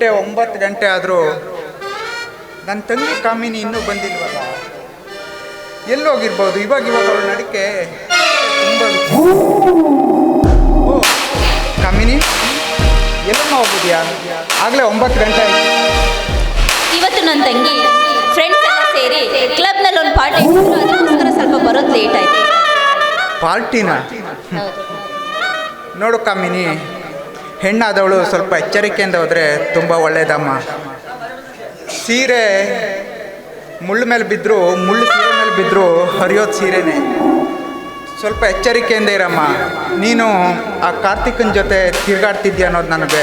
ಎಂಟೆ ಒಂಬತ್ತು ಗಂಟೆ ಆದರೂ ನನ್ನ ತಂಗಿ ಕಾಮಿನಿ ಇನ್ನೂ ಬಂದಿಲ್ವಲ್ಲ? ಎಲ್ಲೋಗಿರ್ಬೋದು. ಇವಾಗ ಇವಾಗ ಅವಳ ನಡಿಕೆ ತುಂಬ. ಓ ಕಾಮಿನಿ ಎಲ್ಲಮ್ಮ ಹೋಗಿದ್ಯಾ ಆಗಲೇ ಒಂಬತ್ತು ಗಂಟೆ ಆಯ್ತು. ಇವತ್ತು ನನ್ನ ತಂಗಿ ಫ್ರೆಂಡ್ಸ್ ಎಲ್ಲ ಸೇರಿ ಕ್ಲಬ್ನಲ್ಲಿ ಒಂದು ಪಾರ್ಟಿ ಅದಕ್ಕೋಸ್ಕರ ಸ್ವಲ್ಪ ಬರೋದು ಲೇಟ್ ಆಯ್ತು. ಪಾರ್ಟಿನ? ನೋಡು ಕಾಮಿನಿ ಹೆಣ್ಣಾದವಳು ಸ್ವಲ್ಪ ಎಚ್ಚರಿಕೆಯಿಂದ ಹೋದರೆ ತುಂಬ ಒಳ್ಳೆಯದಮ್ಮ ಸೀರೆ ಮುಳ್ಳು ಮೇಲೆ ಬಿದ್ದರೂ ಮುಳ್ಳು ಸೀರೆ ಮೇಲೆ ಬಿದ್ದರೂ ಹರಿಯೋದು ಸೀರೆನೇ. ಸ್ವಲ್ಪ ಎಚ್ಚರಿಕೆಯಿಂದ ಇರಮ್ಮ. ನೀನು ಆ ಕಾರ್ತಿಕನ ಜೊತೆ ತಿರುಗಾಡ್ತಿದ್ಯಾ ಅನ್ನೋದು ನನಗೆ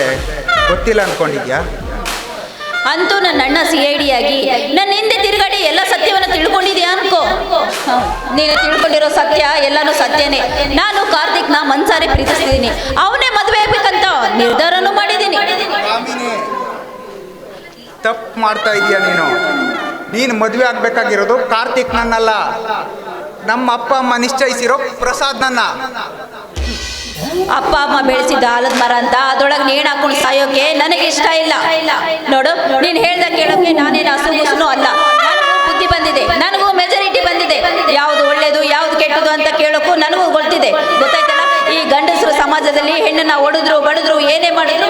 ಗೊತ್ತಿಲ್ಲ ಅಂದ್ಕೊಂಡಿದ್ಯಾ ಅಂತೂ ನನ್ನ ಅಣ್ಣ ಸಿ ಐ ಡಿ ಆಗಿ, ನನ್ನ ಹಿಂದೆ ತಿರುಗಾಡಿ ಎಲ್ಲ ಸತ್ಯವನ್ನು ತಿಳ್ಕೊಂಡಿದ್ಯಾ? ಅನ್ಕೋ. ನೀನು ತಿಳ್ಕೊಂಡಿರೋ ಸತ್ಯ ಎಲ್ಲಾನು ಸತ್ಯನೇ. ನಾನು ಕಾರ್ತಿಕ್ನ ಮನ್ಸಾರೆ ಪ್ರೀತಿಸ್ತಿದ್ದೀನಿ. ಅವನೇ ಮದುವೆ ಆಗ್ಬೇಕಂತ ನಿರ್ಧಾರನೂ ಮಾಡಿದ್ದೀನಿ. ತಪ್ಪು ಮಾಡ್ತಾ ಇದೀಯ ನೀನು? ನೀನು ಮದುವೆ ಆಗ್ಬೇಕಾಗಿರೋದು ಕಾರ್ತಿಕ್ ನನ್ನಲ್ಲ ನಮ್ಮ ಅಪ್ಪ ಅಮ್ಮ ನಿಶ್ಚಯಿಸಿರೋ ಪ್ರಸಾದ್ ನನ್ನ ಅಪ್ಪ, ಅಮ್ಮ ಬೆಳೆಸಿದ ಆಲದ ಮರ ಅಂತ ಅದೊಳಗೆ ನೇಣು ಹಾಕೊಂಡು ಸಾಯೋಕೆ ನನಗೆ ಇಷ್ಟ ಇಲ್ಲ. ನೋಡು, ನೀನು ಹೇಳ್ದ ಕೇಳೋಕೆ ನಾನೇನು ಹಸುಗುಸುನು ಅಲ್ಲ. ಬುದ್ಧಿ ಬಂದಿದೆ, ನನಗೂ ಮೆಜಾರಿಟಿ ಬಂದಿದೆ. ಯಾವುದು ಒಳ್ಳೇದು, ಯಾವ್ದು ಕೆಟ್ಟದು ಅಂತ ಕೇಳೋಕ್ಕೂ ನನಗೂ ಗೊತ್ತಿದೆ. ಗೊತ್ತಾಯ್ತಲ್ಲ? ಈ ಗಂಡಸರು ಸಮಾಜದಲ್ಲಿ ಹೆಣ್ಣನ್ನ ಒಡೆದ್ರು, ಬಡಿದ್ರು ಏನೇ ಮಾಡಿದ್ರು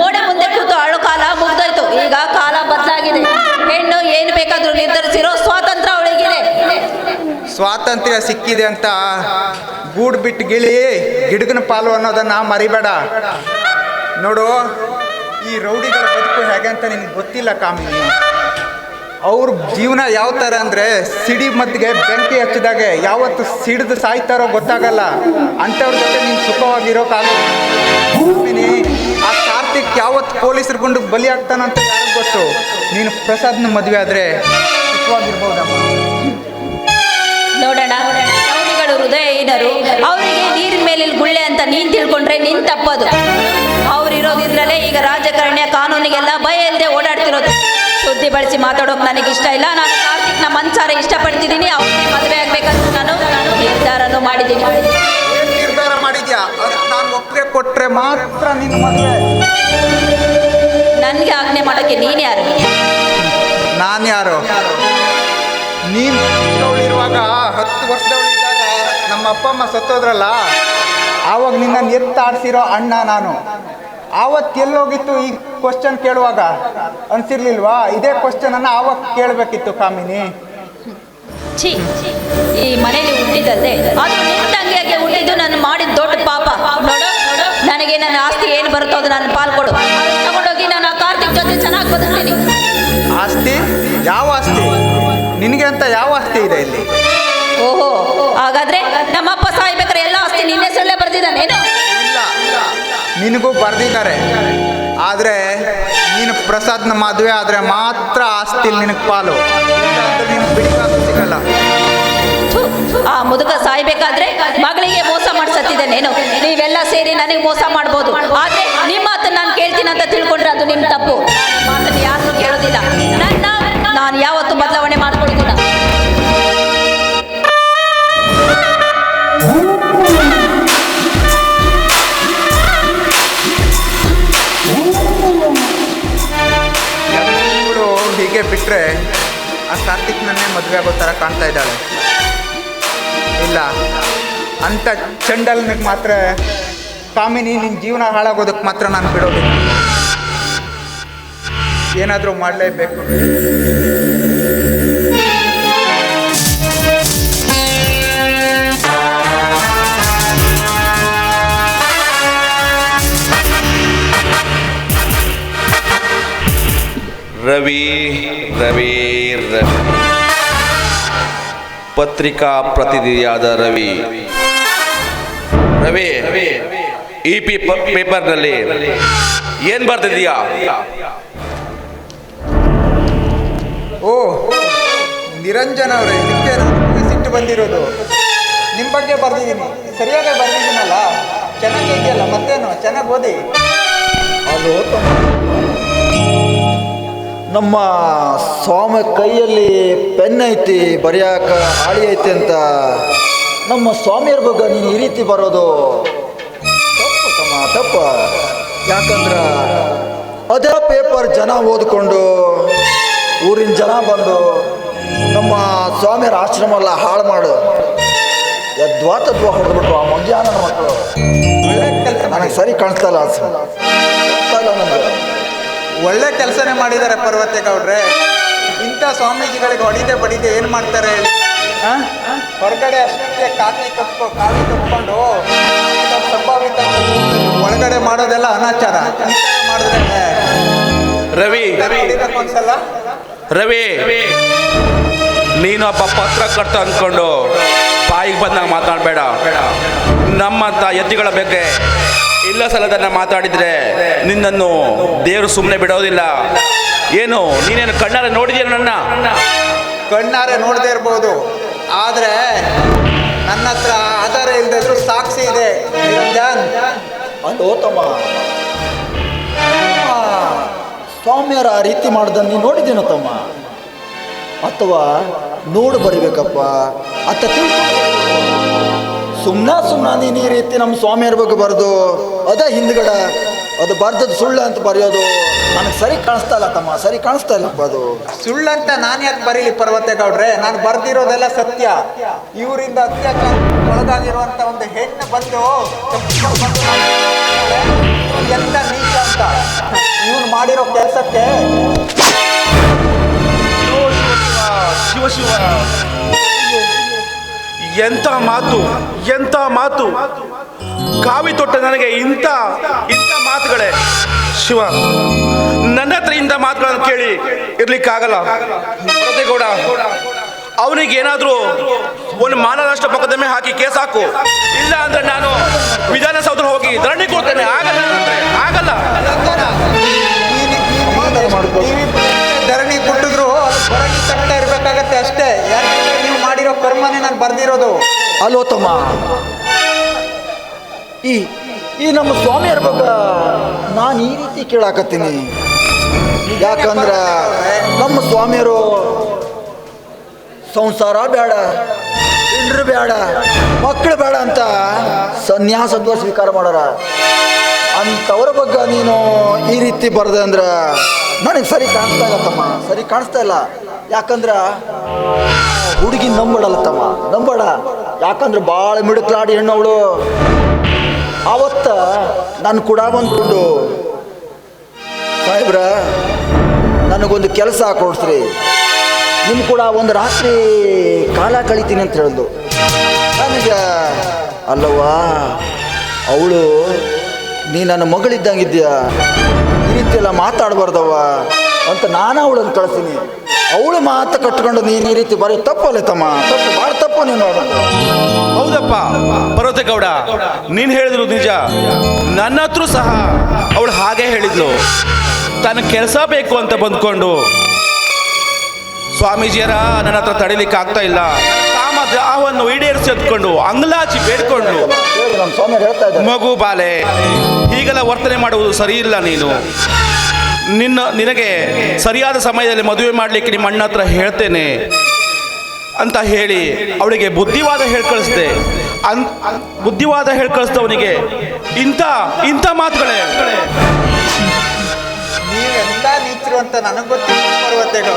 ಗೋಡೆ ಮುಂದೆ ಕೂತು ಅಳು ಕಾಲ ಮುಗ್ದೋಯ್ತು. ಈಗ ಕಾಲ ಬದಲಾಗಿದೆ. ಹೆಣ್ಣು ಏನು ಬೇಕಾದ್ರೂ ನಿರ್ಧರಿಸಿರೋ ಸ್ವಾತಂತ್ರ್ಯ ಅವಳಿಗಿದೆ. ಸ್ವಾತಂತ್ರ್ಯ ಸಿಕ್ಕಿದೆ ಅಂತ ಗೂಡು ಬಿಟ್ಟು ಗಿಳಿ ಗಿಡಗನ ಪಾಲು ಅನ್ನೋದನ್ನ ಮರಿಬೇಡ. ನೋಡು, ಈ ರೌಡಿಗಳ ಬದುಕು ಹೇಗೆ ಅಂತ ನಿನಗೆ ಗೊತ್ತಿಲ್ಲ ಕಾಮಿನಿ. ಅವ್ರ ಜೀವನ ಯಾವ ಥರ ಅಂದರೆ ಸಿಡಿ ಮದ್ದಿಗೆ ಬೆಂಕಿ ಹಚ್ಚಿದಾಗೆ ಯಾವತ್ತು ಸಿಡಿದು ಸಾಯ್ತಾರೋ ಗೊತ್ತಾಗಲ್ಲ. ಅಂಥವ್ರ ಜೊತೆ ನೀನು ಸುಖವಾಗಿರೋ ಕಾಮಿನಿ, ಆ ಕಾರ್ತಿಕ್ ಯಾವತ್ತು ಪೊಲೀಸರು ಗುಂಡು ಬಲಿ ಆಗ್ತಾನಂತ ಯಾರಿಗೆ ಗೊತ್ತು? ನೀನು ಪ್ರಸಾದ್ನ ಮದುವೆ ಆದರೆ ಸುಖವಾಗಿರ್ಬೋದಮ್ಮ. ಹೃದಯಹೀನರು ಅವರಿಗೆ ನೀರಿನ ಮೇಲೆ ಗುಳ್ಳೆ ಅಂತ ನೀನ್ ತಿಳ್ಕೊಂಡ್ರೆ ನಿನ್ ತಪ್ಪದು. ಅವ್ರಿರೋದಿದ್ರಲ್ಲೇ ಈಗ ರಾಜಕಾರಣಿಯ ಕಾನೂನಿಗೆಲ್ಲ ಭಯ ಇಲ್ಲದೆ ಓಡಾಡ್ತಿರೋದು. ಸುದ್ದಿ ಬಳಸಿ ಮಾತಾಡೋಕೆ ನನಗೆ ಇಷ್ಟ ಇಲ್ಲ. ನಾನು ಕಾರ್ತಿಕ್ನ ಮನ್ಸಾರ ಇಷ್ಟಪಡ್ತಿದ್ದೀನಿ. ಅವ್ರಿಗೆ ಮದುವೆ ಆಗ್ಬೇಕಂತ ನಾನು ನಿರ್ಧಾರನೂ ಮಾಡಿದ್ದೀನಿ. ನಿರ್ಧಾರ ಮಾಡಿದ್ಯಾ? ನಾನು ಒಪ್ಪಿಗೆ ಕೊಟ್ರೆ ಮಾತ್ರ ನಿನ್ನ ಮದುವೆ. ನನಗೆ ಆಜ್ಞೆ ಮಾಡೋಕ್ಕೆ ನೀನು ಯಾರು? ನಾನು ಯಾರು? ನೀನು ಇರುವಾಗ ಹತ್ತು ವರ್ಷದವಳಿದ್ದಾಗ ನಮ್ಮ ಅಪ್ಪ ಅಮ್ಮ ಸತ್ತೋದ್ರಲ್ಲ? ಆವಾಗ ನಿನ್ನನ್ನು ಎತ್ತಾಡ್ಸಿರೋ ಅಣ್ಣ ನಾನು. ಆವತ್ತು ಎಲ್ಲೋಗಿತ್ತು ಈ ಕ್ವಶನ್ ಕೇಳುವಾಗ? ಅನ್ಸಿರ್ಲಿಲ್ವಾ? ಇದೇ ಕ್ವಶನನ್ನು ಆವಾಗ ಕೇಳಬೇಕಿತ್ತು ಕಾಮಿನಿ. ಛೀ ಈ ಮನೇಲಿ ಹುಟ್ಟಿದ್ದಲ್ದೆ ಅದು ನಿನ್ನ ತಂಗಿಯಾಗೆ ಹುಟ್ಟಿದ್ದು ನಾನು ಮಾಡಿದ ದೊಡ್ಡ ಪಾಪ. ನೋಡು. ನನಗೆ ನನ್ನ ಆಸ್ತಿ ಏನು ಬರುತ್ತೋ ಅದು ನಾನು ಪಾಲ್ ಕೊಡು. ಅದನ್ನ ತಗೊಂಡೋಗಿ ನಾನು ಆ ಕಾರ್ತಿಕ್ ಜೊತೆ ಚೆನ್ನಾಗಿ ಬದುಕ್ತೀನಿ. ಆಸ್ತಿ? ಯಾವ ಆಸ್ತಿ? ನಿನಗೆ ಅಂತ ಯಾವ ಆಸ್ತಿ ಇದೆ ಇಲ್ಲಿ? ಓಹೋ ಇಲ್ಲ ನಿನಗೂ ಬರ್ದಿದ್ದಾರೆ. ಆದರೆ ನೀನು ಪ್ರಸಾದ್ನ ಮದುವೆ ಆದರೆ ಮಾತ್ರ ಆಸ್ತಿಲಿ ನಿನಗೆ ಪಾಲು. ನೀನು ಸಿಗಲ್ಲ. ಆ ಮುದುಕ ಸಾಯ್ಬೇಕಾದ್ರೆ ಮಗಳಿಗೆ ಮೋಸ ಮಾಡಿ ಸತ್ತಿದ್ದಾನೇನು ನೀವೆಲ್ಲ ಸೇರಿ ನನಗೆ ಮೋಸ ಮಾಡ್ಬೋದು. ಆದ್ರೆ ನಿಮ್ಮ ಹತ್ರ ನಾನು ಕೇಳ್ತೀನಿ ಅಂತ ತಿಳ್ಕೊಂಡ್ರೆ ಅದು ನಿಮ್ಮ ತಪ್ಪು. ಮಾತನ್ನು ಯಾರು ಕೇಳೋದಿಲ್ಲ. ನಾನು ಹೀಗೆ ಬಿಟ್ಟರೆ ಆ ಕಾರ್ತಿಕ್ನನ್ನೇ ಮದುವೆ ಆಗೋ ಥರ ಕಾಣ್ತಾ ಇದ್ದಾಳೆ. ಇಲ್ಲ ಅಂಥ ಚಂಡಲ್ನಿಗೆ ಮಾತ್ರ ಕಾಮಿನಿ ನಿನ್ನ ಜೀವನ ಹಾಳಾಗೋದಕ್ಕೆ ಮಾತ್ರ ನಾನು ಬಿಡೋದಿಲ್ಲ. ಏನಾದರೂ ಮಾಡಲೇಬೇಕು. ರವಿ ರವಿ ರವಿ. ಪತ್ರಿಕಾ ಪ್ರತಿನಿಧಿಯಾದ ರವಿ. ರವಿ ಇ ಪಿ ಪೇಪರ್ನಲ್ಲಿ ಏನ್ ಬರ್ತಿದೀಯಾ ಓ ನಿರಂಜನ ಅವರೇ ನಿಮಗೆ ಸಿಟ್ಟು ಬಂದಿರೋದು. ನಿಮ್ಮ ಬಗ್ಗೆ ಬರ್ದಿದ್ದೀನಿ. ಸರಿಯಾಗಿ ಬರ್ದಿದ್ದೀನಲ್ಲ? ಚೆನ್ನಾಗಿ ಇದೆಯಲ್ಲ ಮತ್ತೇನು? ಚೆನ್ನಾಗಿ ಓದಿ. ಅದು ನಮ್ಮ ಸ್ವಾಮಿ ಕೈಯಲ್ಲಿ ಪೆನ್ ಐತಿ, ಬರೆಯಕ ಹಾಳಿ ಐತಿ ಅಂತ ನಮ್ಮ ಸ್ವಾಮಿಯರ ಬಗ್ಗೆ ನೀನು ಈ ರೀತಿ ಬರೋದು ತಪ್ಪು ತಮ್ಮ, ತಪ್ಪ. ಯಾಕಂದ್ರ ಅದೇ ಪೇಪರ್ ಜನ ಓದ್ಕೊಂಡು ಊರಿನ ಜನ ಬಂದು ನಮ್ಮ ಸ್ವಾಮಿಯರ ಆಶ್ರಮ ಎಲ್ಲ ಹಾಳು ಮಾಡು. ಯದ್ವಾ ತದ್ವಾ ಹೊಡೆದ್ಬಿಟ್ರು ಆ ಮಂಜಾನ ಮಕ್ಕಳು. ನನಗೆ ಸರಿ ಕಾಣಿಸ್ತಾ ಇಲ್ಲ. ಕಾಣಿಸ್ತಾ ಒಳ್ಳೆ ಕೆಲಸನೇ ಮಾಡಿದ್ದಾರೆ ಪರ್ವತೇಗೌಡ್ರೆ ಇಂಥ ಸ್ವಾಮೀಜಿಗಳಿಗೆ ಹೊಡಿದೆ ಬಡಿದೆ ಏನು ಮಾಡ್ತಾರೆ? ಹೊರಗಡೆ ಅಷ್ಟೇ ಕಾಫಿ ಕಪ್ಕೊ ಕಾಫಿ ಕಪ್ಕೊಂಡು ಸಂಭಾವಿತ ಒಳಗಡೆ ಮಾಡೋದೆಲ್ಲ ಅನಾಚಾರ. ಮಾಡಿದ್ರೆ ರವಿ ರವಿ. ಒಂದ್ಸಲ? ರವಿ. ನೀನೊಬ್ಬ ಪತ್ರಕರ್ತ ಅಂದ್ಕೊಂಡು ಬಾಯಿಗೆ ಬಂದಾಗ ಮಾತಾಡಬೇಡ. ನಮ್ಮಂಥ ಎತ್ತಿಗಳ ಬಗ್ಗೆ ಇಲ್ಲ ಸಲದನ್ನ ಮಾತಾಡಿದ್ರೆ ನಿನ್ನನ್ನು ದೇವರು ಸುಮ್ಮನೆ ಬಿಡೋದಿಲ್ಲ. ಏನು ನೀನೇನು ಕಣ್ಣಾರೆ ನೋಡಿದೀಯ ನನ್ನ? ಕಣ್ಣಾರೆ ನೋಡದೇ ಇರ್ಬೋದು. ಆದರೆ ನನ್ನ ಹತ್ರ ಆಧಾರ ಇಲ್ಲದಿದ್ರು ಸಾಕ್ಷಿ ಇದೆ. ನಿರಂಜನ್ ಆ, ರೀತಿ ಮಾಡ್ದ ನೀನು ನೋಡಿದ್ದೇನೋ ತಮ್ಮ? ಅಥವಾ ನೋಡು ಬರಬೇಕಪ್ಪ ಅತ್ತ ತಿಳ್ಕೊ ಸುಮ್ಮನೆ ಸುಮ್ಮನೆ ನೀನು ಈ ರೀತಿ ನಮ್ಮ ಸ್ವಾಮಿ ಇರ್ಬೇಕು ಬರೆದು ಅದೇ ಹಿಂದ್ಗಡೆ ಅದು ಬರ್ದದ್ದು ಸುಳ್ಳು ಅಂತ ಬರೆಯೋದು ನನಗೆ ಸರಿ ಕಾಣಿಸ್ತಾ ಇಲ್ಲ ತಮ್ಮ ಸರಿ ಕಾಣಿಸ್ತಾ ಇಲ್ಲ ಅದು. ಸುಳ್ಳಂತ ನಾನು ಯಾಕೆ ಬರೀಲಿ ಪರ್ವತೇಗೌಡ್ರೆ ನಾನು ಬರ್ದಿರೋದೆಲ್ಲ ಸತ್ಯ. ಇವರಿಂದ ಅತ್ಯಾಚಾರ ಒಳಗಾಗಿರುವಂತ ಒಂದು ಹೆಣ್ಣು ಬಂದು ಎಂತ ನೀಚ ಅಂತ ಇವನು ಮಾಡಿರೋ ಕೆಲಸಕ್ಕೆ ಶಿವ ಶಿವ. ಎಂತ ಮಾತು ಎಂತ ಮಾತು? ಕಾವಿ ತೊಟ್ಟ ನನಗೆ ಇಂಥ ಇಂಥ ಮಾತುಗಳೇ. ಶಿವ, ನನ್ನ ಹತ್ರ ಇಂಥ ಮಾತುಗಳನ್ನು ಕೇಳಿ ಇರ್ಲಿಕ್ಕಾಗಲ್ಲ. ಗೌಡ ಅವನಿಗೆ ಏನಾದರೂ ಒಂದು ಮಾನನಷ್ಟ ಮೊಕದ್ದಮೆ ಹಾಕಿ ಕೇಸ್ ಹಾಕು. ಇಲ್ಲ ಅಂದ್ರೆ ನಾನು ವಿಧಾನಸೌಧ ಹೋಗಿ ಧರಣಿ ಕೊಡ್ತೇನೆ. ಆಗಲ್ಲ ಆಗಲ್ಲ. ಧರಣಿ ಬಿಟ್ಟಿದ್ರು ಕರ್ಮನೇ ನಾನು ಬರ್ದಿರೋದು? ಅಲೋತಮ ತಮ್ಮ. ಈ ಈ ನಮ್ಮ ಸ್ವಾಮಿ ಬಗ್ಗೆ ನಾನು ಈ ರೀತಿ ಕೇಳಾಕತ್ತೀನಿ. ಯಾಕಂದ್ರೆ ನಮ್ಮ ಸ್ವಾಮಿಯರು ಸಂಸಾರ ಬೇಡ ಬೇಡ ಮಕ್ಕಳು ಬೇಡ ಅಂತ ಸನ್ಯಾಸತ್ವ ಸ್ವೀಕಾರ ಮಾಡೋರ. ಅಂಥವ್ರ ಬಗ್ಗೆ ನೀನು ಈ ರೀತಿ ಬರದೆ ಅಂದ್ರೆ ನನಗೆ ಸರಿ ಕಾಣಿಸ್ತಾ ಇಲ್ಲ ತಮ್ಮ. ಸರಿ ಕಾಣಿಸ್ತಾ ಇಲ್ಲ. ಯಾಕಂದ್ರೆ ಹುಡುಗಿ ನಂಬಡಲ್ಲ ತಮ್ಮ. ನಂಬಡ ಯಾಕಂದ್ರೆ ಭಾಳ ಮಿಡುಕ್ಲಾಡಿ ಹೆಣ್ಣವಳು. ಅವತ್ತ ನಾನು ಕೂಡ ಬಂದ್ಕೊಂಡು ಸಾಹೇಬ್ರ, ನನಗೊಂದು ಕೆಲಸ ಕೊಡ್ಸ್ರಿ. ನಿಮ್ಮ ಕೂಡ ಒಂದು ರಾತ್ರಿ ಕಾಲ ಕಳಿತೀನಿ ಅಂತ ಹೇಳಿದ್ಲು ನನಗೆ ಅಲ್ಲವಾ ಅವಳು ನೀ ನನ್ನ ಮಗಳಿದ್ದಂಗಿದ್ಯಾ ಈ ರೀತಿ ಎಲ್ಲ ಮಾತಾಡಬಾರ್ದವ್ವ ಅಂತ ನಾನು ಅವಳನ್ನು ಕಳಿಸ್ತೀನಿ. ಅವಳು ಮಾತು ಕಟ್ಕೊಂಡು ನೀನು ಈ ರೀತಿ ಬರೀ ತಪ್ಪಲ್ಲ ತಮ್ಮ. ತಪ್ಪು, ಭಾಳ ತಪ್ಪು ನೀನು ಹೌದಪ್ಪ ಹೌದಪ್ಪ ಪರ್ವತೇಗೌಡ ನೀನು ಹೇಳಿದ್ರು ನಿಜ. ನನ್ನ ಹತ್ರ ಸಹ ಅವಳು ಹಾಗೆ ಹೇಳಿದ್ಲು. ತನ್ನ ಕೆಲಸ ಬೇಕು ಅಂತ ಬಂದ್ಕೊಂಡು ಸ್ವಾಮೀಜಿಯರ ನನ್ನ ಹತ್ರ ತಡಿಲಿಕ್ಕೆ ಆಗ್ತಾ ಇಲ್ಲ. ದಾಹವನ್ನು ಈಡೇರಿಸಿಕೊಂಡು ಅಂಗ್ಲಾಚಿ ಬೇಡ್ಕೊಂಡು ಮಗು ಬಾಲೆ, ಹೀಗೆಲ್ಲ ವರ್ತನೆ ಮಾಡುವುದು ಸರಿ ಇಲ್ಲ ನೀನು. ನಿನ್ನ, ನಿನಗೆ ಸರಿಯಾದ ಸಮಯದಲ್ಲಿ ಮದುವೆ ಮಾಡಲಿಕ್ಕೆ ನಿಮ್ಮ ಅಣ್ಣ ಹತ್ರ ಹೇಳ್ತೇನೆ ಅಂತ ಹೇಳಿ ಅವಳಿಗೆ ಬುದ್ಧಿವಾದ ಹೇಳಿ ಕಳಿಸ್ದೆ. ಅನ್, ಬುದ್ಧಿವಾದ ಹೇಳಿ ಕಳಿಸ್ದವನಿಗೆ ಇಂಥ ಇಂಥ ಮಾತುಗಳೇ. ನೀವೆಲ್ಲ ನೀಚರು ಅಂತ ನನಗೆ ಗೊತ್ತಿಲ್ಲ ನೀವುಗಳು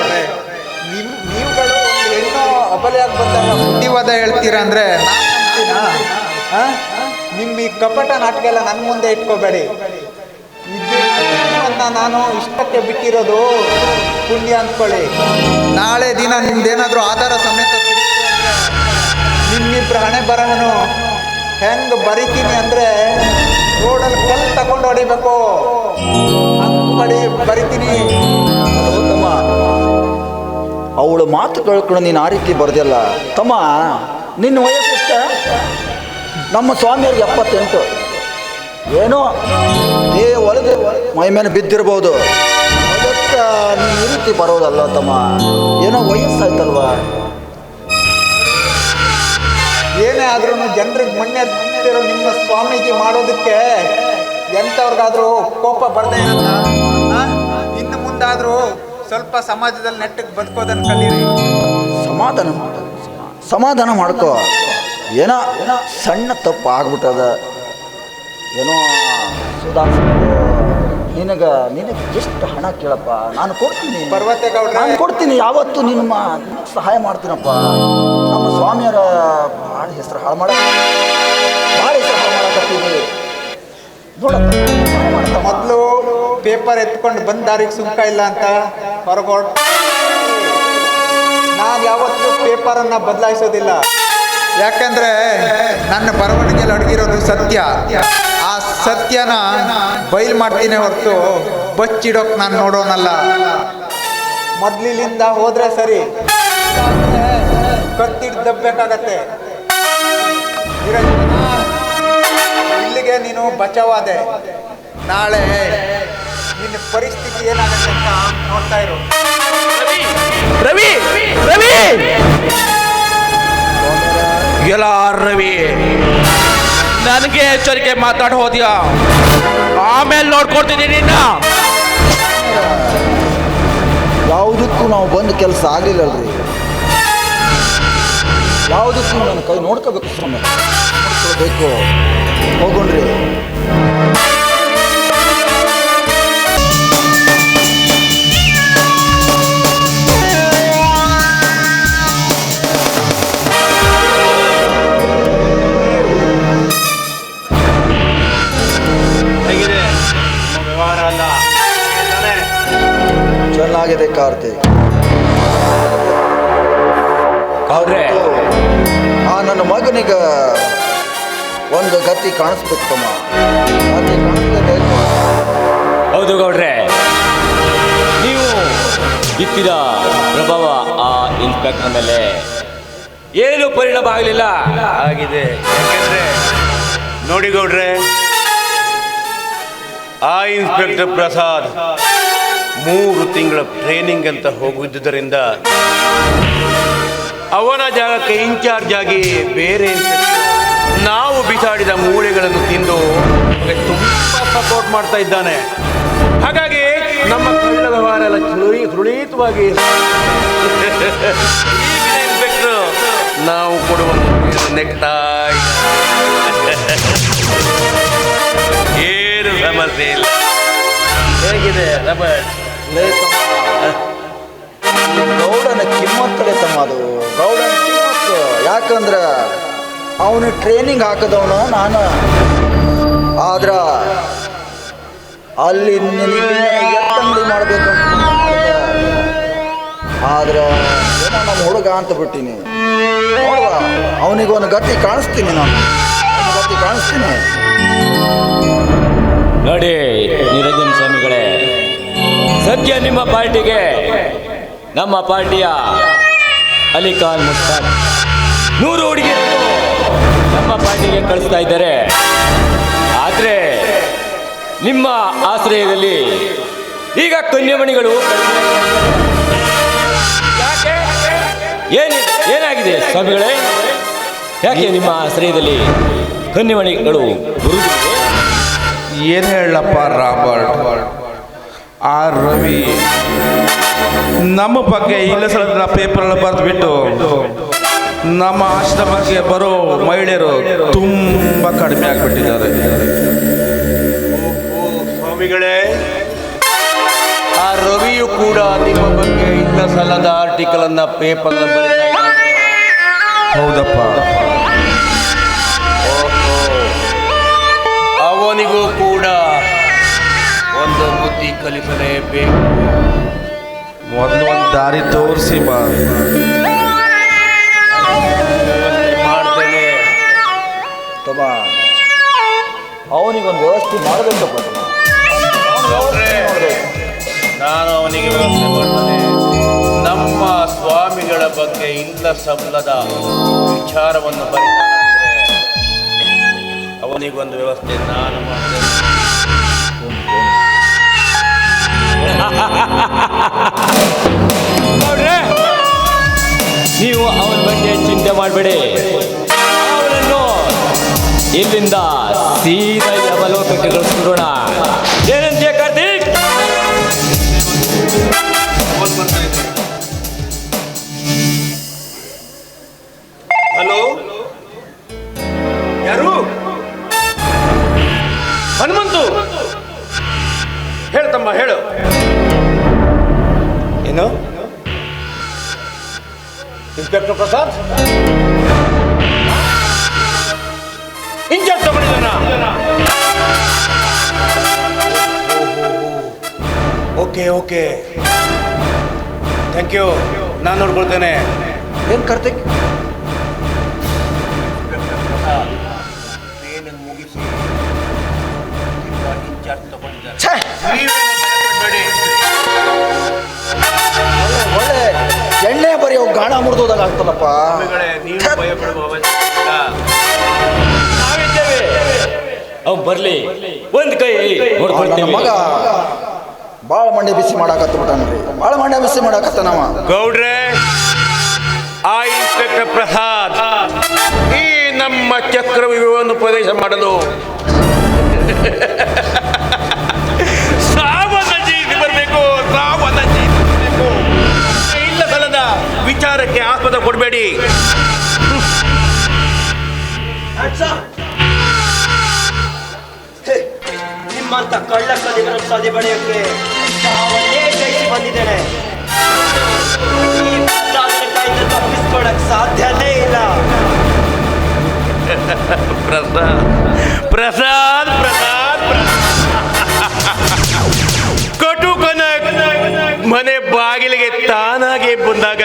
ಹೆಣ್ಣು ಅಬಲೆಯಾಗಿ ಬಂದಾಗ ಬುದ್ಧಿವಾದ ಹೇಳ್ತೀರಾ ಅಂದ್ರೆ ನಿಮ್ಮ ಈ ಕಪಟ ನಾಟಕ ಎಲ್ಲ ನನ್ನ ಮುಂದೆ ಇಟ್ಕೋಬೇಡಿ. ಇದನ್ನ ನಾನು ಇಷ್ಟಕ್ಕೆ ಬಿಟ್ಟಿರೋದು ಪುಣ್ಯ ಅಂದ್ಕೊಳ್ಳಿ. ನಾಳೆ ದಿನ ನಿಮ್ದೇನಾದ್ರೂ ಆಧಾರ ಸಮೇತ ನಿಮ್ಮಿಬ್ರ ಹಣೆ ಬರಹನು ಹೆಂಗ್ ಬರಿತೀನಿ ಅಂದ್ರೆ ರೋಡಲ್ಲಿ ಕಲ್ ತಗೊಂಡು ಹೊಡಿಬೇಕು. ಹಂಗ್ ಬಡಿ ಬರಿತೀನಿ ಉತ್ತಮ. ಅವಳು ಮಾತು ಕೇಳ್ಕೊಂಡು ನೀನು ಆ ರೀತಿ ಬರ್ದಿಲ್ಲ ತಮ್ಮ, ನಿನ್ನ ವಯಸ್ಸಿಷ್ಟ? ನಮ್ಮ ಸ್ವಾಮಿಯವ್ರಿಗೆ ಎಪ್ಪತ್ತೆಂಟು. ಏನೋ? ನೀ ಒಳಗೆ ಮೈ ಮೇಲೆ ಬಿದ್ದಿರ್ಬೋದು. ಅದಕ್ಕೆ ನೀನು ಈ ರೀತಿ ಬರೋದಲ್ಲ ತಮ್ಮ. ಏನೋ ವಯಸ್ಸಾಯ್ತಲ್ವಾ? ಏನೇ ಆದ್ರೂ ಜನರಿಗೆ ಮಣ್ಣೆತ್ತಿರೋ ನಿಮ್ಮ ಸ್ವಾಮೀಜಿ ಮಾಡೋದಕ್ಕೆ ಎಂಥವ್ರಿಗಾದ್ರೂ ಕೋಪ ಬರ್ದೇ ಇರಲ್ಲ? ಇನ್ನು ಮುಂದಾದ್ರೂ ಸ್ವಲ್ಪ ಸಮಾಜದಲ್ಲಿ ನೆಟ್ಟಕ್ಕೆ ಬದುಕೋದನ್ನು ಕಲೀರಿ. ಸಮಾಧಾನ ಮಾಡು. ಸಮಾಧಾನ ಮಾಡ್ಕೋ. ಏನೋ ಸಣ್ಣ ತಪ್ಪು ಆಗ್ಬಿಟ್ಟದ. ಏನೋ ಸುಧಾಂಶ ನಿನಗ ನಿನಗೆ ಎಷ್ಟು ಹಣ ಕೇಳಪ್ಪ? ನಾನು ಕೊಡ್ತೀನಿ. ಪರ್ವತೇಗೌಡ್ರೆ. ನಾನು ಕೊಡ್ತೀನಿ. ಯಾವತ್ತು ನಿಮ್ಮ ಸಹಾಯ ಮಾಡ್ತೀನಪ್ಪ. ನಮ್ಮ ಸ್ವಾಮಿಯರ ಭಾಳ ಹೆಸರು ಹಾಳು ಮಾಡ ಭಾಳ ಹೆಸರು ಹಾಳು ನೋಡಪ್ಪ ಸಹಾಯ. ಮೊದಲು ಪೇಪರ್ ಎತ್ಕೊಂಡು ಬಂದ ದಾರಿಗೆ ಸುಂಕ ಇಲ್ಲ ಅಂತ ಹೊರಗೋಡ್ ನಾನು ಯಾವತ್ತೂ ಪೇಪರನ್ನು ಬದಲಾಯಿಸೋದಿಲ್ಲ. ಯಾಕಂದ್ರೆ ನನ್ನ ಬರವಣಿಗೆಯಲ್ಲಿ ಅಡಗಿರೋದು ಸತ್ಯ. ಆ ಸತ್ಯನ ಬಯಲು ಮಾಡ್ತೀನಿ ಹೊರತು ಬಚ್ಚಿಡೋಕ್ ನಾನು ನೋಡೋನಲ್ಲ. ಮೊದ್ಲಿಲಿಂದ ಹೋದ್ರೆ ಸರಿ. ಕತ್ತಿಡ್ ದಬ್ಬಬೇಕಾಗತ್ತೆ ಇಲ್ಲಿಗೆ ನೀನು ಬಚಾವಾದೆ ನಾಳೆ ನಿನ್ನ ಪರಿಸ್ಥಿತಿ ಏನಾಗುತ್ತೆ ಅಂತ ನೋಡ್ತಾ ಇರು. ರವಿ! ರವಿ! ಎಲ್ಲ ರವಿ. ನನಗೆ ಎಚ್ಚರಿಕೆ ಮಾತಾಡ್ ಹೋದ್ಯಾ? ಆಮೇಲೆ ನೋಡ್ಕೊಡ್ತೀನಿ ನಿನ್ನ. ಯಾವುದಕ್ಕೂ ನಾವು ಬಂದು ಕೆಲಸ ಆಗಲಿಲ್ಲಲ್ರಿ. ಯಾವುದಕ್ಕೂ ನನ್ನ ಕೈ ನೋಡ್ಕೋಬೇಕು ಸ್ವಾಮಿ. ನೋಡ್ಕೋಬೇಕು ಹೋಗೋಣ್ರಿ. ಕಾರ್ತಿಕ್. ಹೌದ್ರಿ. ಆ ನನ್ನ ಮಗನಿಗ ಒಂದು ಗತಿ ಕಾಣಿಸ್ಬೇಕು ತಮ್ಮ. ಗತಿ ಹೌದು ಗೌಡ್ರೆ. ನೀವು ಬಿತ್ತಿದ ಪ್ರಭಾವ ಆ ಇನ್ಸ್ಪೆಕ್ಟರ್ ಮೇಲೆ ಏನು ಪರಿಣಾಮ ಆಗಲಿಲ್ಲ? ಆಗಿದೆ. ಯಾಕೆಂದ್ರೆ ನೋಡಿ ಗೌಡ್ರೆ ಆ ಇನ್ಸ್ಪೆಕ್ಟರ್ ಪ್ರಸಾದ್ ಮೂರು ತಿಂಗಳ ಟ್ರೈನಿಂಗ್ ಅಂತ ಹೋಗಿದ್ದುದರಿಂದ ಅವನ ಜಾಗಕ್ಕೆ ಇನ್ಚಾರ್ಜ್ ಆಗಿ ಬೇರೆ ನಾವು ಬಿಸಾಡಿದ ಮೂಳೆಗಳನ್ನು ತಿಂದು ತುಂಬಾ ಸಪೋರ್ಟ್ ಮಾಡ್ತಾ ಇದ್ದಾನೆ. ಹಾಗಾಗಿ ನಮ್ಮ ಕಳ್ಳ ವ್ಯವಹಾರ ಎಲ್ಲ ಇನ್ಸ್ಪೆಕ್ಟರ್ ನಾವು ಕೊಡುವ ನೆಗ್ತಾ ಏನು ಸಮಸ್ಯೆ ಇಲ್ಲ. ಹೇಗಿದೆ ರಬರ್ಟ್ ಈ ಗೌಡನ ಕಿಮ್ಮತ್ತಲೆ ತಮ್ಮ ಅದು. ಗೌಡನ ಕಿಮ್ಮತ್ತು ಯಾಕಂದ್ರೆ ಅವನು ಟ್ರೈನಿಂಗ್ ಹಾಕದವನು ನಾನು. ಆದ್ರ ಅಲ್ಲಿ ಎತ್ತಂಗಡಿ ಮಾಡಬೇಕು. ಆದ್ರೆ ಏನೋ ನಮ್ಮ ಹುಡುಗ ಅಂತ ಬಿಟ್ಟಿನಿ. ಅವನಿಗೊಂದು ಗತಿ ಕಾಣಿಸ್ತೀನಿ ನಾನು. ಗತಿ ಕಾಣಿಸ್ತೀನಿ. ನಿಮ್ಮ ಪಾರ್ಟಿಗೆ. ನಮ್ಮ ಪಾರ್ಟಿಯ ಅಲಿಖಾನ್ ಮುಸ್ತಾನ್ ನೂರು ಹುಡುಗಿಯರು ನಮ್ಮ ಪಾರ್ಟಿಗೆ ಕಳಿಸ್ತಾ ಇದ್ದಾರೆ. ಆದರೆ ನಿಮ್ಮ ಆಶ್ರಯದಲ್ಲಿ ಈಗ ಕನ್ಯಮಣಿಗಳು ಏನು ಏನಿ ಏನಾಗಿದೆ ಸ್ವಾಮಿಗಳೇ? ಯಾಕೆ ನಿಮ್ಮ ಆಶ್ರಯದಲ್ಲಿ ಕನ್ಯಮಣಿಗಳು ಏನು ಹೇಳಪ್ಪ ರಾಬರ್ಟ್? ಆ ರವಿ ನಮ್ಮ ಬಗ್ಗೆ ಇಲ್ಲ ಸಲ ಪೇಪರ್ ಬರೆದು ಬಿಟ್ಟು ನಮ್ಮ ಆಶ್ರಮಕ್ಕೆ ಬರೋ ಮಹಿಳೆಯರು ತುಂಬ ಕಡಿಮೆ ಆಗಿಬಿಟ್ಟಿದ್ದಾರೆ. ಸ್ವಾಮಿಗಳೇ ಆ ರವಿಯು ಕೂಡ ನಿಮ್ಮ ಬಗ್ಗೆ ಇಲ್ಲ ಸಲದ ಆರ್ಟಿಕಲ್ ಅನ್ನ ಪೇಪರ್ ಹೌದಪ್ಪ. ಅವನಿಗೂ ಕಲಿಸಲೇಬೇಕು ಮೊದಲು ಒಂದು ದಾರಿ ತೋರಿಸಿ ಬಾ. ಮಾಡ್ತೇನೆ ತಬಾ. ಅವನಿಗೊಂದು ವ್ಯವಸ್ಥೆ ಮಾಡಬೇಕಪ್ಪ ನಾನು. ಅವನಿಗೆ ವ್ಯವಸ್ಥೆ ಮಾಡ್ತೇನೆ. ನಮ್ಮ ಸ್ವಾಮಿಗಳ ಬಗ್ಗೆ ಇಲ್ಲ ಸಲ್ಲದ ವಿಚಾರವನ್ನು ಅಂದ್ರೆ ಅವನಿಗೊಂದು ವ್ಯವಸ್ಥೆ ನಾನು ಮಾಡ್ತೇನೆ. ನೋಡ್ರೆ ನೀವು ಅವನ ಬಗ್ಗೆ ಚಿಂತೆ ಮಾಡಬೇಡಿ. ಅವನನ್ನು ಇಲ್ಲಿಂದ ಸೀದಾ ಯಮಲೋಕಕ್ಕೆ ಕಳಿಸ್ಬಿಡೋಣ ಏನಂತೀಯ ಇನ್ಸ್ಪೆಕ್ಟರ್ ಪ್ರಸಾದ್ ಇಂಜೆಕ್ಟ್ ತಗೊಂಡಿದ್ದಾನ ಓಕೆ ಓಕೆ ಥ್ಯಾಂಕ್ ಯು ನಾನು ನೋಡ್ಕೊಳ್ತೇನೆ. ಏನು ಕಾರ್ತಿಕ್? ಗಾಣ ಮುರಿದೋದಾಗ ಆಗ್ತದಪ್ಪ. ನಾವಿದ್ದೇವೆ. ಅವ್ ಬರ್ಲಿ. ಒಂದ್ ಕೈ ನೋಡ್ಕೊಳ್ತೇವೆ ಮಗ ಬಾಳ ಮಂಡೆ ಬಿಸಿ ಮಾಡಾಕತ್ತ ಬಿಟ್ಟಾನ್ರಿ. ಬಾಳ ಮಂಡೆ ಬಿಸಿ ಮಾಡಾಕತ್ತಾನವ ಗೌಡ್ರೆ ಆ ಇನ್ಸ್ಪೆಕ್ಟರ್ ಪ್ರಸಾದ್. ಈ ನಮ್ಮ ಚಕ್ರ ಚಕ್ರವ್ಯೂಹವನ್ನು ಉಪದೇಶ ಮಾಡಲು. ವಿಚಾರಕ್ಕೆ ಆಸ್ಪದ ಕೊಡಬೇಡಿ. ನಿಮ್ಮಂತ ಕಳ್ಳ ಕದಿಗಳ ಸದೆ ಜಯಿಸಿ ಬಂದಿದ್ದೇನೆ. ತಪ್ಪಿಸ್ಕೊಳಕ್ ಸಾಧ್ಯನೇ ಇಲ್ಲ. ಪ್ರಸಾದ್ ಪ್ರಸಾದ್ ಪ್ರಸಾದ್ ಕಟುಕನ ಮನೆ ಬಾಗಿಲಿಗೆ ತಾನಾಗೆ ಬಂದಾಗ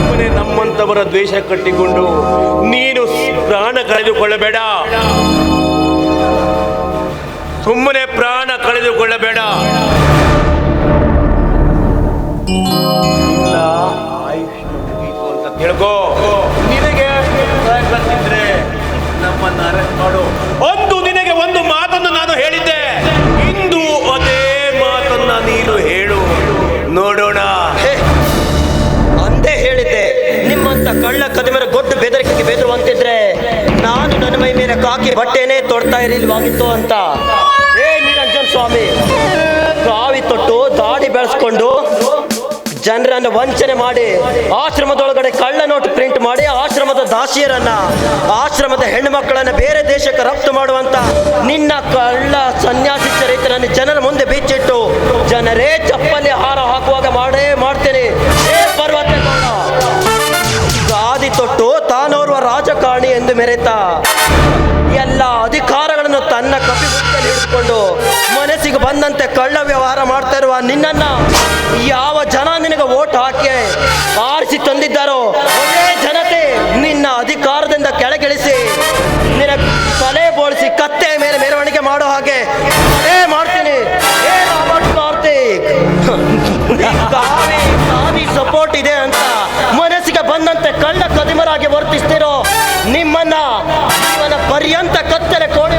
ಕುರಿ ನಮ್ಮಂತವರ ದ್ವೇಷ ಕಟ್ಟಿಕೊಂಡು ನೀನು ಪ್ರಾಣ ಕಳೆದುಕೊಳ್ಳಬೇಡ. ಸುಮ್ಮನೆ ಪ್ರಾಣ ಕಳೆದುಕೊಳ್ಳಬೇಡ. ಅಂತ ತಿಳ್ಕೋ. ನಿನಗೆ ನಮ್ಮನ್ನ ಅರೆಸ್ಟ್ ಮಾಡು ಒಂದು ನಿನಗೆ ಒಂದು ಮಾತನ್ನು ನಾನು ಹೇಳಿದ್ದೆ. ಇಂದು ಅದೇ ಮಾತನ್ನ ನೀನು ಹೇಳು. ನೋಡೋಣ. ಅಂದೇ ಹೇಳಿದ್ದೆ. ನಿಮ್ಮಂತ ಕಳ್ಳ ಕದಿಮರ ಗೊಡ್ಡು ಬೆದರಿಕೆಗೆ ಬೆದರುವಂತಿದ್ರೆ ನಾನು ನನ್ನ ಮೈ ಮೇಲೆ ಕಾಕಿ ಬಟ್ಟೆನೇ ತೊಡ್ತಾ ಇರಲಿಲ್ವಾಗಿತ್ತು ಅಂತ. ಏ ನಿರಂಜನ್ ಸ್ವಾಮಿ, ಕಾವಿ ತೊಟ್ಟು ದಾಡಿ ಬೆಳೆಸ್ಕೊಂಡು ಜನರನ್ನು ವಂಚನೆ ಮಾಡಿ, ಆಶ್ರಮದೊಳಗಡೆ ಕಳ್ಳ ನೋಟ್ ಪ್ರಿಂಟ್ ಮಾಡಿ, ಆಶ್ರಮದ ದಾಸಿಯರನ್ನ, ಆಶ್ರಮದ ಹೆಣ್ಣು ಮಕ್ಕಳನ್ನ ಬೇರೆ ದೇಶಕ್ಕೆ ರಫ್ತು ಮಾಡುವಂತ ನಿನ್ನ ಕಳ್ಳ ಸನ್ಯಾಸಿ ಚರಿತ್ರನ್ನು ಜನರ ಮುಂದೆ ಬಿಚ್ಚಿಟ್ಟು ಜನರೇ ಚಪ್ಪಲಿ ಹಾರ ಹಾಕುವಾಗ ಮಾಡೇ ಮಾಡ್ತೇನೆ. ಗಾದಿ ತೊಟ್ಟು ತಾನೋರ್ವ ರಾಜಕಾರಣಿ ಎಂದು ಮೆರೆತ. ಬಂದಂತೆ ಕಳ್ಳ ವ್ಯವಹಾರ ಮಾಡ್ತಾ ಇರುವ ನಿನ್ನನ್ನ ಯಾವ ಜನ ನಿನಗೆ ಓಟ್ ಹಾಕಿ ಆರಿಸಿ ತಂದಿದ್ದಾರೋ ಅದೇ ಜನತೆ ನಿನ್ನ ಅಧಿಕಾರದಿಂದ ಕೆಳಗಿಳಿಸಿ ನಿನ್ನ ತಲೆ ಬೋಳಿಸಿ ಕತ್ತೆ ಮೇಲೆ ಮೆರವಣಿಗೆ ಮಾಡೋ ಹಾಗೆ ಅದೇ ಮಾಡ್ತೀನಿ ಸಪೋರ್ಟ್ ಇದೆ ಅಂತ ಮನಸ್ಸಿಗೆ ಬಂದಂತೆ ಕಳ್ಳ ಕದಿಮರಾಗಿ ವರ್ತಿಸ್ತಿರೋ ನಿಮ್ಮನ್ನ ಜೀವನ ಪರ್ಯಂತ ಕತ್ತಲೆ ಕೋಣೆ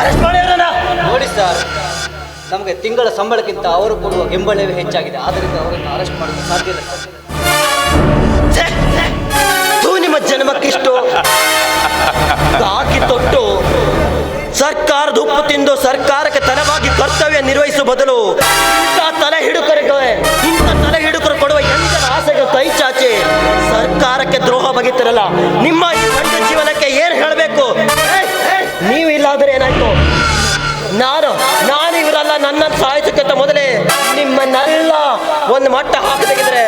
ಅರೆಸ್ಟ್ ಮಾಡಿ ನೋಡಿ ಸರ್, ನಮಗೆ ತಿಂಗಳ ಸಂಬಳಕ್ಕಿಂತ ಅವರು ಕೊಡುವ ಬೆಂಬಲವೇ ಹೆಚ್ಚಾಗಿದೆ. ಆದ್ದರಿಂದ ಅವರನ್ನು ಅರೆಸ್ಟ್ ಮಾಡಲು ಸಾಧ್ಯ ಇಲ್ಲ ಸರ್. ಇವರಲ್ಲ ಸಾಯಿಸಕ್ಕಂತ ಮೊದಲೇ ನಿಮ್ಮನ್ನೆಲ್ಲ ಒಂದು ಮಟ್ಟ ಹಾಕಬೇಕಿದ್ರೆ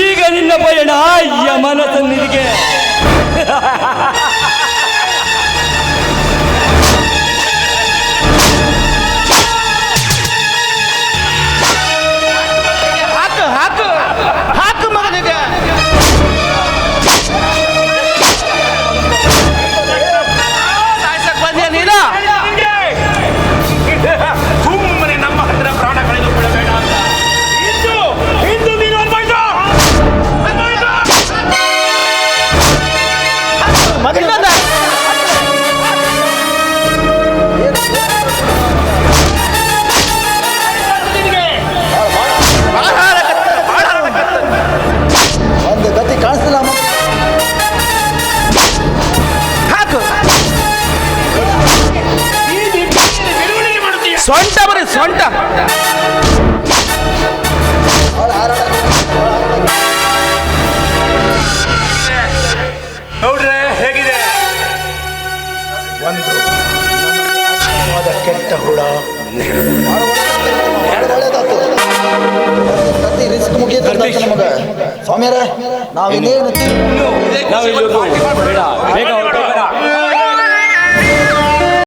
ಈಗ ನಿನ್ನ ಪಯಣ ಯಮನ ಸನ್ನಿಧಿಗೆ